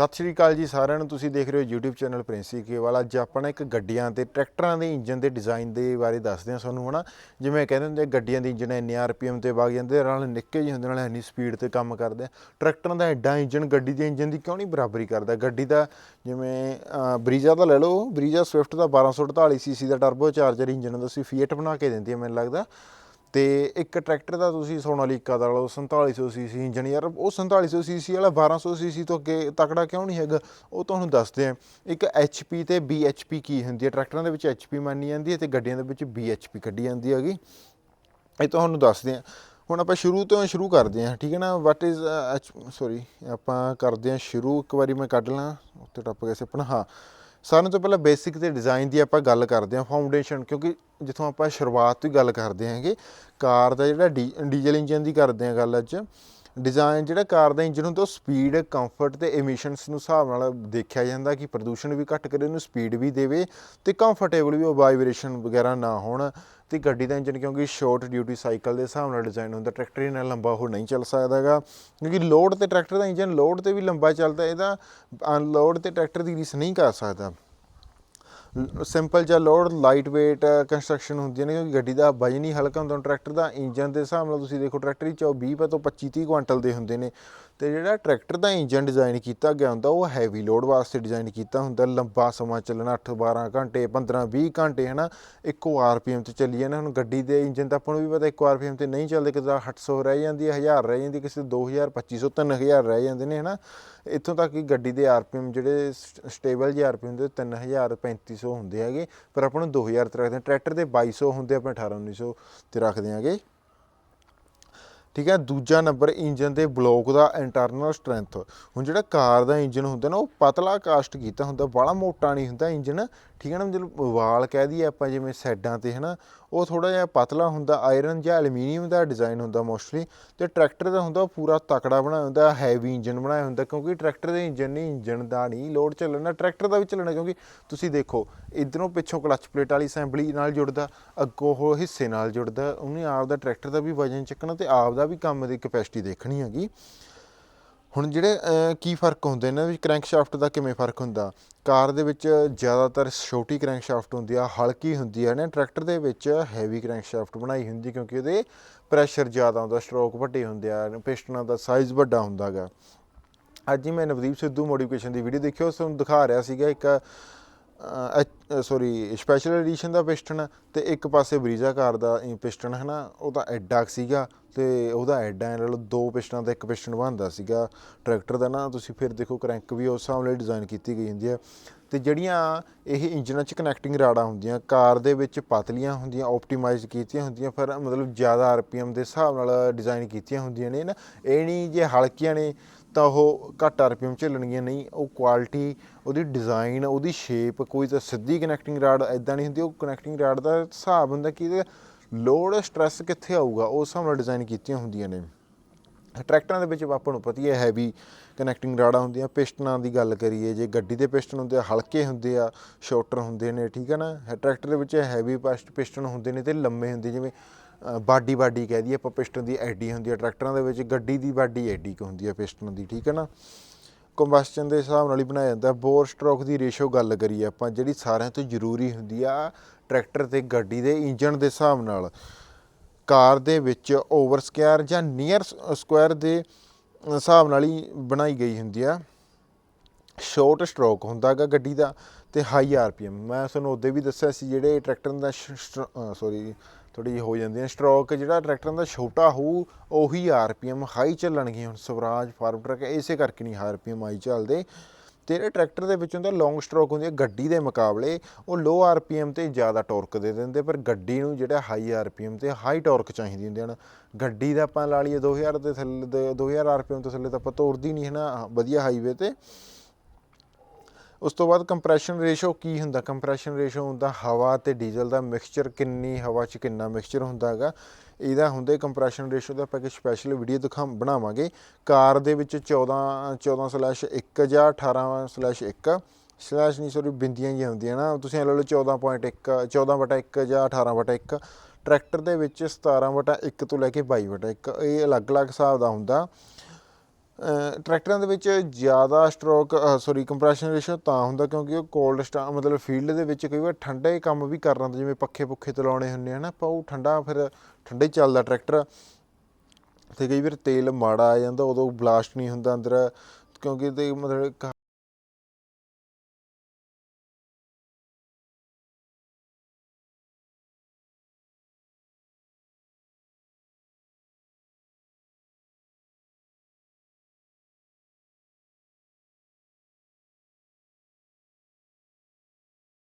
ਸਤਿ ਸ਼੍ਰੀ ਅਕਾਲ ਜੀ ਸਾਰਿਆਂ ਨੂੰ। ਤੁਸੀਂ ਦੇਖ ਰਹੇ ਹੋ YouTube ਚੈਨਲ ਪ੍ਰਿੰਸੀ ਕੇਵਾਲ ਅੱਜ ਆਪਾਂ ਇੱਕ ਗੱਡੀਆਂ ਤੇ ਟਰੈਕਟਰਾਂ ਦੇ ਇੰਜਨ ਦੇ ਡਿਜ਼ਾਈਨ ਦੇ ਬਾਰੇ ਦੱਸਦੇ ਹਾਂ ਤੁਹਾਨੂੰ ਹਨਾ। ਜਿਵੇਂ ਕਹਿੰਦੇ ਹੁੰਦੇ ਆ, ਗੱਡੀਆਂ ਦੇ ਇੰਜਨ ਇੰਨੇ ਆਰਪੀਐਮ ਤੇ ਵਗ ਜਾਂਦੇ ਨਾਲ ਨਿੱਕੇ ਜਿਹੇ ਹੁੰਦੇ ਨਾਲ ਇੰਨੀ ਸਪੀਡ ਤੇ ਕੰਮ ਕਰਦੇ ਆ। ਟਰੈਕਟਰਾਂ ਦਾ ਐਡਾ ਇੰਜਨ ਗੱਡੀ ਦੇ ਇੰਜਨ ਦੀ ਕਿਉਂ ਨਹੀਂ ਬਰਾਬਰੀ ਕਰਦਾ? ਗੱਡੀ ਦਾ ਜਿਵੇਂ ਅਹ, ਬਰੀਜ਼ਾ ਦਾ ਲੈ ਲਓ ਬਰੀਜ਼ਾ ਸਵਿਫਟ ਦਾ 1248 ਸੀਸੀ ਦਾ ਟਰਬੋ ਚਾਰਜਰ ਇੰਜਨ ਹੁੰਦਾ ਸੀ ਫੀਟ ਬਣਾ ਕੇ ਦਿੰਦੀ ਹੈ ਮੈਨੂੰ ਲੱਗਦਾ। ਤੇ ਇੱਕ ਟਰੈਕਟਰ ਦਾ ਤੁਸੀਂ ਸੋਨਾਲੀਕਾ ਦਾ ਲਓ 4700 ਸੀਸੀ ਇੰਜਨ ਯਾਰ, ਉਹ 4700 ਸੀਸੀ ਵਾਲਾ 1200 ਸੀਸੀ ਤੋਂ ਅੱਗੇ ਤਕੜਾ ਕਿਉਂ ਨਹੀਂ ਹੈਗਾ? ਉਹ ਤੁਹਾਨੂੰ ਦੱਸਦੇ ਆ ਇੱਕ HP ਤੇ BHP ਕੀ ਹੁੰਦੀ ਹੈ? ਟਰੈਕਟਰਾਂ ਦੇ ਵਿੱਚ HP ਮੰਨੀ ਜਾਂਦੀ ਹੈ ਤੇ ਗੱਡੀਆਂ ਦੇ ਵਿੱਚ BHP ਕੱਢੀ ਜਾਂਦੀ ਹੈਗੀ। ਇਹ ਤੁਹਾਨੂੰ ਦੱਸਦੇ ਆ ਹੁਣ ਆਪਾਂ ਸ਼ੁਰੂ ਤੋਂ ਸ਼ੁਰੂ ਕਰਦੇ ਹਾਂ, ਠੀਕ ਹੈ ਨਾ? ਵਾਟ ਇਜ਼ ਸੌਰੀ ਆਪਾਂ ਕਰਦੇ ਹਾਂ ਸ਼ੁਰੂ। ਇੱਕ ਵਾਰੀ ਮੈਂ ਕੱਢ ਲਾਂ, ਉੱਤੇ ਟੱਪ ਗਿਆ ਸੀ ਆਪਣਾ। ਹਾਂ। ਸਾਰਿਆਂ ਤੋਂ ਪਹਿਲਾਂ ਬੇਸਿਕ ਤੇ ਡਿਜ਼ਾਈਨ ਦੀ ਆਪਾਂ ਗੱਲ ਕਰਦੇ ਹਾਂ ਫਾਊਂਡੇਸ਼ਨ ਕਿਉਂਕਿ ਜਿੱਥੋਂ ਆਪਾਂ ਸ਼ੁਰੂਆਤ ਤੋਂ ਹੀ ਗੱਲ ਕਰਦੇ ਹਾਂਗੇ, ਕਾਰ ਦਾ ਜਿਹੜਾ ਡੀ- ਡੀਜ਼ਲ ਇੰਜਨ ਦੀ ਕਰਦੇ ਹਾਂ ਗੱਲ ਅੱਜ। ਡਿਜ਼ਾਈਨ ਜਿਹੜਾ ਕਾਰ ਦਾ ਇੰਜਨ ਹੁੰਦਾ, ਉਹ ਸਪੀਡ ਕੰਫਰਟ ਤੇ ਐਮਿਸ਼ਨਸ ਨੂੰ ਹਿਸਾਬ ਨਾਲ ਦੇਖਿਆ ਜਾਂਦਾ ਕਿ ਪ੍ਰਦੂਸ਼ਣ ਵੀ ਘੱਟ ਕਰੇ, ਉਹਨੂੰ ਸਪੀਡ ਵੀ ਦੇਵੇ ਤੇ ਕੰਫਰਟੇਬਲ ਵੀ ਉਹ ਵਾਈਬ੍ਰੇਸ਼ਨ ਵਗੈਰਾ ਨਾ ਹੋਣ ਤੇ ਗੱਡੀ ਦਾ ਇੰਜਨ ਕਿਉਂਕਿ ਸ਼ਾਰਟ ਡਿਊਟੀ ਸਾਈਕਲ ਦੇ ਹਿਸਾਬ ਨਾਲ ਡਿਜ਼ਾਈਨ ਹੁੰਦਾ ਟਰੈਕਟਰ ਨਾਲ ਲੰਬਾ ਉਹ ਨਹੀਂ ਚੱਲ ਸਕਦਾ ਹੈਗਾ ਕਿਉਂਕਿ ਲੋਡ ਤੇ ਟਰੈਕਟਰ ਦਾ ਇੰਜਨ ਲੋਡ ਤੇ ਵੀ ਲੰਬਾ ਚੱਲਦਾ, ਇਹਦਾ ਅਨਲੋਡ ਤੇ ਟਰੈਕਟਰ ਦੀ ਰੀਸ ਨਹੀਂ ਕਰ ਸਕਦਾ। ਸਿੰਪਲ ਜਿਹਾ ਲੋਡ ਲਾਈਟ weight ਕੰਸਟਰਕਸ਼ਨ ਹੁੰਦੀਆਂ ਨੇ, ਕਿਉਂਕਿ ਗੱਡੀ ਦਾ ਵਜਨ ਹੀ ਹਲਕਾ ਹੁੰਦਾ ਟਰੈਕਟਰ ਦਾ ਇੰਜਨ ਦੇ ਹਿਸਾਬ ਨਾਲ ਤੁਸੀਂ ਦੇਖੋ ਟਰੈਕਟਰ ਹੀ 24 20 ਤੋਂ 25 30 ਕੁਆਂਟਲ ਦੇ ਹੁੰਦੇ ਨੇ। ਤੇ ਜਿਹੜਾ ਟਰੈਕਟਰ ਦਾ ਇੰਜਨ ਡਿਜ਼ਾਈਨ ਕੀਤਾ ਗਿਆ ਹੁੰਦਾ, ਉਹ ਹੈਵੀ ਲੋਡ ਵਾਸਤੇ ਡਿਜ਼ਾਈਨ ਕੀਤਾ ਹੁੰਦਾ। ਲੰਬਾ ਸਮਾਂ ਚੱਲਣਾ 8 12 ਘੰਟੇ 15 20 ਘੰਟੇ, ਹਨਾ? ਇੱਕੋ ਆਰਪੀਐਮ ਤੇ ਚੱਲੀ ਜਾਣਾ ਹੁਣ ਗੱਡੀ ਦੇ ਇੰਜਨ ਤਾਂ ਆਪਾਂ ਨੂੰ ਵੀ ਪਤਾ, ਇੱਕੋ ਆਰਪੀਐਮ ਤੇ ਨਹੀਂ ਚੱਲਦੇ ਕਿਸੇ ਦਾ 800 ਰਹਿ ਜਾਂਦੀ ਹੈ 1000 ਰਹਿ ਜਾਂਦੀ, ਕਿਸੇ ਦੇ 2000 2500 3000 ਰਹਿ ਜਾਂਦੇ ਨੇ, ਹਨਾ? ਇੱਥੋਂ ਤੱਕ ਕਿ ਗੱਡੀ ਦੇ ਆਰਪੀਐਮ ਜਿਹੜੇ ਸਟੇਬਲ ਜਿਹੇ ਆਰਪੀਐਮ ਦੇ 3000 3500 ਹੁੰਦੇ ਹੈਗੇ, ਪਰ ਆਪਾਂ ਨੂੰ 2000 ਤੇ ਰੱਖਦੇ ਹਾਂ। ਟਰੈਕਟਰ ਦੇ 2200 ਹੁੰਦੇ ਆਪਣੇ 18 1900 ਤੇ ਰੱਖਦੇ ਹਾਂਗੇ। ਠੀਕ ਹੈ, ਦੂਜਾ ਨੰਬਰ ਇੰਜਨ ਦੇ ਬਲੋਕ ਦਾ ਇੰਟਰਨਲ ਸਟਰੈਂਥ ਹੁਣ ਜਿਹੜਾ ਕਾਰ ਦਾ ਇੰਜਨ ਹੁੰਦਾ ਨਾ, ਉਹ ਪਤਲਾ ਕਾਸਟ ਕੀਤਾ ਹੁੰਦਾ ਬੜਾ ਮੋਟਾ ਨਹੀਂ ਹੁੰਦਾ ਇੰਜਨ, ਠੀਕ ਹੈ ਨਾ ਜਦੋਂ ਵਾਲ ਕਹਿ ਦਈਏ ਆਪਾਂ ਜਿਵੇਂ ਸਾਈਡਾਂ ਤੇ, ਹਨਾ, ਉਹ ਥੋੜਾ ਜਿਹਾ ਪਤਲਾ ਹੁੰਦਾ ਆਇਰਨ ਜਾਂ ਐਲੂਮੀਨੀਅਮ ਦਾ ਡਿਜ਼ਾਈਨ ਹੁੰਦਾ ਮੋਸਟਲੀ ਤੇ ਟਰੈਕਟਰ ਦਾ ਹੁੰਦਾ, ਉਹ ਪੂਰਾ ਤਕੜਾ ਬਣਾਇਆ ਹੁੰਦਾ ਹੈਵੀ ਇੰਜਨ ਬਣਾਇਆ ਹੁੰਦਾ, ਕਿਉਂਕਿ ਟਰੈਕਟਰ ਦੇ ਇੰਜਨ ਨਹੀਂ, ਇੰਜਨ ਦਾ ਨਹੀਂ ਲੋਡ ਚੱਲਣਾ ਟਰੈਕਟਰ ਦਾ ਵੀ ਚੱਲਣਾ, ਕਿਉਂਕਿ ਤੁਸੀਂ ਦੇਖੋ, ਇਧਰੋਂ ਪਿੱਛੋਂ ਕਲਚ ਪਲੇਟ ਵਾਲੀ ਅਸੈਂਬਲੀ ਨਾਲ ਜੁੜਦਾ, ਅੱਗੋਂ ਉਹ ਹਿੱਸੇ ਨਾਲ ਜੁੜਦਾ, ਉਹਨੇ ਆਪ ਦਾ ਟਰੈਕਟਰ ਦਾ ਵੀ ਵਜਨ ਚੱਕਣਾ ਤੇ ਆਪ ਦਾ ਵੀ ਕੰਮ ਦੀ ਕਪੈਸਿਟੀ ਦੇਖਣੀ ਹੈਗੀ। ਹੁਣ ਜਿਹੜੇ ਕੀ ਫ਼ਰਕ ਹੁੰਦੇ ਇਹਨਾਂ ਵਿੱਚ? ਕ੍ਰੈਂਕ ਸ਼ਾਫਟ ਦਾ ਕਿਵੇਂ ਫ਼ਰਕ ਹੁੰਦਾ? ਕਾਰ ਦੇ ਵਿੱਚ ਜ਼ਿਆਦਾਤਰ ਛੋਟੀ ਕ੍ਰੈਂਕ ਸ਼ਾਫਟ ਹੁੰਦੀ ਆ, ਹਲਕੀ ਹੁੰਦੀ ਆ, ਨਾ ਟਰੈਕਟਰ ਦੇ ਵਿੱਚ ਹੈਵੀ ਕ੍ਰੈਂਕ ਸ਼ਾਫਟ ਬਣਾਈ ਹੁੰਦੀ ਕਿਉਂਕਿ ਉਹਦੇ ਪ੍ਰੈਸ਼ਰ ਜ਼ਿਆਦਾ ਹੁੰਦਾ ਸਟ੍ਰੋਕ ਵੱਡੇ ਹੁੰਦੇ ਆ ਪਿਸਟਨਾਂ ਦਾ ਸਾਈਜ਼ ਵੱਡਾ ਹੁੰਦਾਗਾ। ਅੱਜ ਹੀ ਮੈਂ ਨਵਦੀਪ ਸਿੱਧੂ ਮੋਡੀਫਿਕੇਸ਼ਨ ਦੀ ਵੀਡੀਓ ਦੇਖੀ, ਉਸ ਨੂੰ ਦਿਖਾ ਰਿਹਾ ਸੀਗਾ ਇੱਕ ਸੌਰੀ ਸਪੈਸ਼ਲ ਐਡੀਸ਼ਨ ਦਾ ਪਿਸਟਨ ਤੇ ਇੱਕ ਪਾਸੇ ਬਰੀਜ਼ਾ ਕਾਰ ਦਾ ਪਿਸਟਨ ਹੈ ਨਾ ਉਹ ਤਾਂ ਐਡਾ ਸੀਗਾ ਤੇ ਉਹਦਾ ਐਡਾ ਐ ਨਾਲ ਦੋ ਪਿਸਟਨਾਂ ਦਾ ਇੱਕ ਪਿਸਟਨ ਬਣਦਾ ਸੀਗਾ। ਟਰੈਕਟਰ ਦਾ ਨਾ ਤੁਸੀਂ ਫਿਰ ਦੇਖੋ, ਕ੍ਰੈਂਕ ਵੀ ਉਸ ਹਿਸਾਬ ਨਾਲ ਡਿਜ਼ਾਈਨ ਕੀਤੀ ਗਈ ਹੁੰਦੀ ਹੈ। ਤੇ ਜਿਹੜੀਆਂ ਇਹ ਇੰਜਨਾਂ 'ਚ ਕਨੈਕਟਿੰਗ ਰਾੜਾਂ ਹੁੰਦੀਆਂ, ਕਾਰ ਦੇ ਵਿੱਚ ਪਤਲੀਆਂ ਹੁੰਦੀਆਂ ਆਪਟੀਮਾਈਜ਼ ਕੀਤੀਆਂ ਹੁੰਦੀਆਂ ਫਿਰ ਮਤਲਬ ਜ਼ਿਆਦਾ ਆਰਪੀਐਮ ਦੇ ਹਿਸਾਬ ਨਾਲ ਡਿਜ਼ਾਈਨ ਕੀਤੀਆਂ ਹੁੰਦੀਆਂ ਨੇ ਨਾ ਇਹ ਨਹੀਂ ਜੇ ਹਲਕੀਆਂ ਨੇ ਤਾਂ ਉਹ ਘੱਟ ਆਰਪੀਐਮ ਝੱਲਣਗੀਆਂ, ਨਹੀਂ, ਉਹ ਕੁਆਲਿਟੀ ਉਹਦੀ ਡਿਜ਼ਾਈਨ ਉਹਦੀ ਸ਼ੇਪ ਕੋਈ ਤਾਂ ਸਿੱਧੀ ਕਨੈਕਟਿੰਗ ਰਾਡ ਐਦਾਂ ਨਹੀਂ ਹੁੰਦੀ, ਉਹ ਕਨੈਕਟਿੰਗ ਰਾਡ ਦਾ ਹਿਸਾਬ ਹੁੰਦਾ ਕਿ ਇਹਦੇ ਲੋਡ ਸਟ੍ਰੈਸ ਕਿੱਥੇ ਆਊਗਾ, ਉਸ ਹਿਸਾਬ ਨਾਲ ਡਿਜ਼ਾਈਨ ਕੀਤੀਆਂ ਹੁੰਦੀਆਂ ਨੇ। ਟਰੈਕਟਰਾਂ ਦੇ ਵਿੱਚ ਆਪਾਂ ਨੂੰ ਪਤਾ ਹੀ ਹੈ ਹੈਵੀ ਕਨੈਕਟਿੰਗ ਰਾਡਾਂ ਹੁੰਦੀਆਂ, ਪਿਸਟਨਾਂ ਦੀ ਗੱਲ ਕਰੀਏ, ਜੇ ਗੱਡੀ ਦੇ ਪਿਸਟਨ ਹੁੰਦੇ ਆ, ਹਲਕੇ ਹੁੰਦੇ ਆ ਸ਼ਾਰਟਰ ਹੁੰਦੇ ਨੇ, ਠੀਕ ਹੈ ਨਾ? ਟਰੈਕਟਰ ਦੇ ਵਿੱਚ ਹੈਵੀ ਪਿਸਟਨ ਹੁੰਦੇ ਨੇ ਤੇ ਲੰਮੇ ਹੁੰਦੇ, ਜਿਵੇਂ ਬਾਡੀ ਬਾਡੀ ਕਹਿ ਦਈਏ, ਆਪਾਂ ਪਿਸਟਨ ਦੀ ਐਡੀ ਹੁੰਦੀ ਆ, ਟਰੈਕਟਰਾਂ ਦੇ ਵਿੱਚ ਗੱਡੀ ਦੀ ਬਾਡੀ ਐਡੀ ਕੁ ਹੁੰਦੀ ਆ ਪਿਸਟਨ ਦੀ, ਠੀਕ ਹੈ ਨਾ? ਕੰਬਸਸ਼ਨ ਦੇ ਹਿਸਾਬ ਨਾਲ ਹੀ ਬਣਾਇਆ ਜਾਂਦਾ ਬੋਰ ਸਟ੍ਰੋਕ ਦੀ ਰੇਸ਼ੋ ਗੱਲ ਕਰੀਏ ਆਪਾਂ, ਜਿਹੜੀ ਸਾਰਿਆਂ ਤੋਂ ਜ਼ਰੂਰੀ ਹੁੰਦੀ ਆ ਟਰੈਕਟਰ ਤੇ ਗੱਡੀ ਦੇ ਇੰਜਣ ਦੇ ਹਿਸਾਬ ਨਾਲ। ਕਾਰ ਦੇ ਵਿੱਚ ਓਵਰ ਸਕੁਅਰ ਜਾਂ ਨੀਅਰ ਸਕੁਅਰ ਦੇ ਹਿਸਾਬ ਨਾਲ ਹੀ ਬਣਾਈ ਗਈ ਹੁੰਦੀ ਆ। ਸ਼ਾਰਟ ਸਟ੍ਰੋਕ ਹੁੰਦਾਗਾ ਗੱਡੀ ਦਾ ਤੇ ਹਾਈ ਆਰਪੀਐਮ ਮੈਂ ਤੁਹਾਨੂੰ ਉਹਦੇ ਵੀ ਦੱਸਿਆ ਸੀ, ਜਿਹੜੇ ਟਰੈਕਟਰ ਦਾ ਸੌਰੀ ਥੋੜੀ ਜਿਹੀ ਹੋ ਜਾਂਦੀ ਹੈ ਸਟ੍ਰੋਕ ਜਿਹੜਾ ਟਰੈਕਟਰਾਂ ਦਾ ਛੋਟਾ ਹੋਊ ਉਹੀ ਆਰਪੀਐਮ ਹਾਈ ਚੱਲਣਗੇ ਹੁਣ। ਸਵਰਾਜ, ਫਾਰਮ ਟਰੱਕ, ਇਸੇ ਕਰਕੇ ਨਹੀਂ ਆਰਪੀਐਮ ਹਾਈ ਚੱਲਦੇ। ਤੇ ਜਿਹੜੇ ਟਰੈਕਟਰ ਦੇ ਵਿੱਚ ਹੁੰਦਾ ਲੌਂਗ ਸਟ੍ਰੋਕ ਹੁੰਦੀ ਹੈ, ਗੱਡੀ ਦੇ ਮੁਕਾਬਲੇ, ਉਹ ਲੋ ਆਰਪੀਐਮ ਤੇ ਜ਼ਿਆਦਾ ਟਾਰਕ ਦੇ ਦਿੰਦੇ, ਪਰ ਗੱਡੀ ਨੂੰ ਜਿਹੜਾ ਹਾਈ ਆਰਪੀਐਮ ਤੇ ਹਾਈ ਟਾਰਕ ਚਾਹੀਦੀ ਹੁੰਦੀ ਹਨ ਗੱਡੀ ਦਾ ਆਪਾਂ ਲਾ ਲਈਏ 2000 ਦੇ ਥੱਲੇ, ਦੇ 2000 ਆਰਪੀਐਮ ਤੋਂ ਥੱਲੇ ਤਾਂ ਆਪਾਂ ਤੋਰਦੀ ਨਹੀਂ ਹੈ ਨਾ, ਵਧੀਆ ਹਾਈਵੇ ਤੇ। ਉਸ ਤੋਂ ਬਾਅਦ ਕੰਪਰੈਸ਼ਨ ਰੇਸ਼ੋ ਕੀ ਹੁੰਦਾ? ਕੰਪਰੈਸ਼ਨ ਰੇਸ਼ੋ ਹੁੰਦਾ ਹਵਾ ਤੇ ਡੀਜ਼ਲ ਦਾ ਮਿਕਸਚਰ ਕਿੰਨੀ ਹਵਾ 'ਚ ਕਿੰਨਾ ਮਿਕਸਚਰ ਹੁੰਦਾ ਹੈਗਾ ਇਹਦਾ ਹੁੰਦਾ ਕੰਪਰੈਸ਼ਨ ਰੇਸ਼ੋ ਦਾ ਆਪਾਂ ਇੱਕ ਸਪੈਸ਼ਲ ਵੀਡੀਓ ਦਿਖਾ, ਬਣਾਵਾਂਗੇ। ਕਾਰ ਦੇ ਵਿੱਚ 14 14/1 ਜਾਂ 18/1 ਸਲੈਸ਼ ਨਹੀਂ ਸੌਰੀ ਬਿੰਦੀਆਂ ਜੀ ਹੁੰਦੀਆਂ ਨਾ। ਤੁਸੀਂ ਇਹ ਲੈ ਲਓ 14.1 14/1 ਜਾਂ 18/1 ਟਰੈਕਟਰ ਦੇ ਵਿੱਚ 17/1 ਤੋਂ ਲੈ ਕੇ 22/1 ਇਹ ਅਲੱਗ-ਅਲੱਗ ਹਿਸਾਬ ਦਾ ਹੁੰਦਾ। ਟਰੈਕਟਰਾਂ ਦੇ ਵਿੱਚ ਜ਼ਿਆਦਾ ਸਟ੍ਰੋਕ ਸੌਰੀ ਕੰਪਰੈਸ਼ਨ ਰੇਸ਼ੋ ਤਾਂ ਹੁੰਦਾ ਕਿਉਂਕਿ ਉਹ ਕੋਲਡ ਸਟਾ ਮਤਲਬ ਫੀਲਡ ਦੇ ਵਿੱਚ ਕਈ ਵਾਰ ਠੰਡੇ ਕੰਮ ਵੀ ਕਰਨਾ ਹੁੰਦਾ ਜਿਵੇਂ ਪੱਖੇ ਪੁੱਖੇ ਚਲਾਉਣੇ ਹੁੰਦੇ ਹਨ ਆਪਾਂ ਉਹ ਠੰਡਾ ਫਿਰ ਠੰਡੇ ਚੱਲਦਾ ਟਰੈਕਟਰ। ਤੇ ਕਈ ਵਾਰ ਤੇਲ ਮਾੜਾ ਆ ਜਾਂਦਾ, ਉਦੋਂ ਬਲਾਸਟ ਨਹੀਂ ਹੁੰਦਾ ਅੰਦਰ, ਕਿਉਂਕਿ ਤੇ ਮਤਲਬ ਕ-